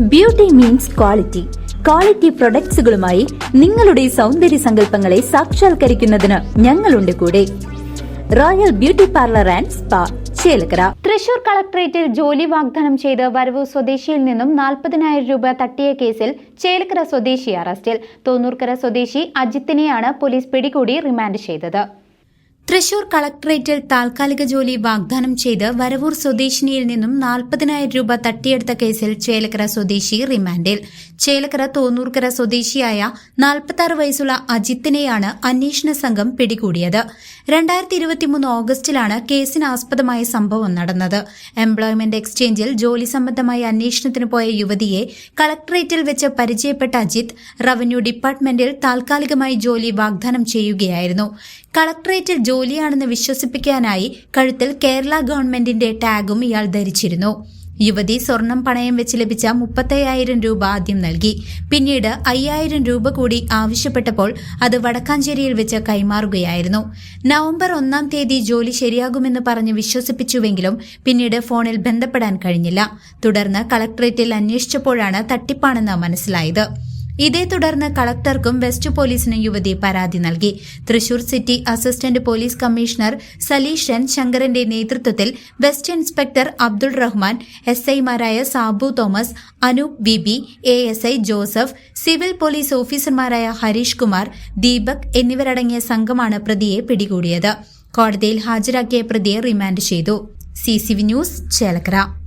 Beauty means quality quality പ്രൊഡക്ട്സുകളുമായി നിങ്ങളുടെ സൗന്ദര്യ സങ്കല്പങ്ങളെ സാക്ഷാത്കരിക്കുന്നതിന് ഞങ്ങളുണ്ട് കൂടെ. Royal beauty parlour and spa Chelakkara. Thrissur കളക്ടറേറ്റിൽ ജോലി വാഗ്ദാനം ചെയ്ത് വരവൂർ സ്വദേശിയിൽ നിന്നും നാൽപ്പതിനായിരം രൂപ തട്ടിയ കേസിൽ ചേലക്കര സ്വദേശി അറസ്റ്റിൽ. തോന്നൂർക്കര സ്വദേശി അജിത്തിനെയാണ് പോലീസ് പിടികൂടി റിമാൻഡ് ചെയ്തത്. തൃശൂർ കളക്ടറേറ്റിൽ താൽക്കാലിക ജോലി വാഗ്ദാനം ചെയ്ത് വരവൂർ സ്വദേശിനിയിൽ നിന്നും നാൽപ്പതിനായിരം രൂപ തട്ടിയെടുത്ത കേസിൽ ചേലക്കര സ്വദേശി റിമാൻഡിൽ. ചേലക്കര തോന്നൂർക്കര സ്വദേശിയായ നാൽപ്പത്തി വയസ്സുള്ള അജിത്തിനെയാണ് അന്വേഷണ സംഘം പിടികൂടിയത്. രണ്ടായിരത്തി ഇരുപത്തിമൂന്ന് ഓഗസ്റ്റിലാണ് കേസിനാസ്പദമായ സംഭവം നടന്നത്. എംപ്ലോയ്മെന്റ് എക്സ്ചേഞ്ചിൽ ജോലി സംബന്ധമായ അന്വേഷണത്തിന് പോയ യുവതിയെ കളക്ടറേറ്റിൽ വെച്ച് പരിചയപ്പെട്ട അജിത് റവന്യൂ ഡിപ്പാർട്ട്മെന്റിൽ താൽക്കാലികമായി ജോലി വാഗ്ദാനം ചെയ്യുകയായിരുന്നു. കളക്ടറേറ്റിൽ ജോലിയാണെന്ന് വിശ്വസിപ്പിക്കാനായി കഴുത്തിൽ കേരള ഗവൺമെന്റിന്റെ ടാഗും ഇയാൾ ധരിച്ചിരുന്നു. യുവതി സ്വർണം പണയം വെച്ച് ലഭിച്ച മുപ്പത്തയ്യായിരം രൂപ ആദ്യം നൽകി. പിന്നീട് അയ്യായിരം രൂപ കൂടി ആവശ്യപ്പെട്ടപ്പോൾ അത് വടക്കാഞ്ചേരിയിൽ വെച്ച് കൈമാറുകയായിരുന്നു. നവംബർ ഒന്നാം തീയതി ജോലി ശരിയാകുമെന്ന് പറഞ്ഞ് വിശ്വസിപ്പിച്ചുവെങ്കിലും പിന്നീട് ഫോണിൽ ബന്ധപ്പെടാൻ കഴിഞ്ഞില്ല. തുടർന്ന് കളക്ടറേറ്റിൽ അന്വേഷിച്ചപ്പോഴാണ് തട്ടിപ്പാണെന്ന് മനസ്സിലായത്. ഇതേ തുടർന്ന് കളക്ടർക്കും വെസ്റ്റ് പോലീസിനും യുവതി പരാതി നൽകി. Thrissur city assistant police commissioner Saleeshan ശങ്കരന്റെ നേതൃത്വത്തിൽ west inspector Abdul Rahman S ഐമാരായ Sabu Thomas Anoop V B A S I Joseph civil police ഓഫീസർമാരായ ഹരീഷ് കുമാർ ദീപക് എന്നിവരടങ്ങിയ സംഘമാണ് പ്രതിയെ പിടികൂടിയത്. കോടതിയിൽ ഹാജരാക്കിയ പ്രതിയെ റിമാൻഡ് ചെയ്തു. C news Chelakkara.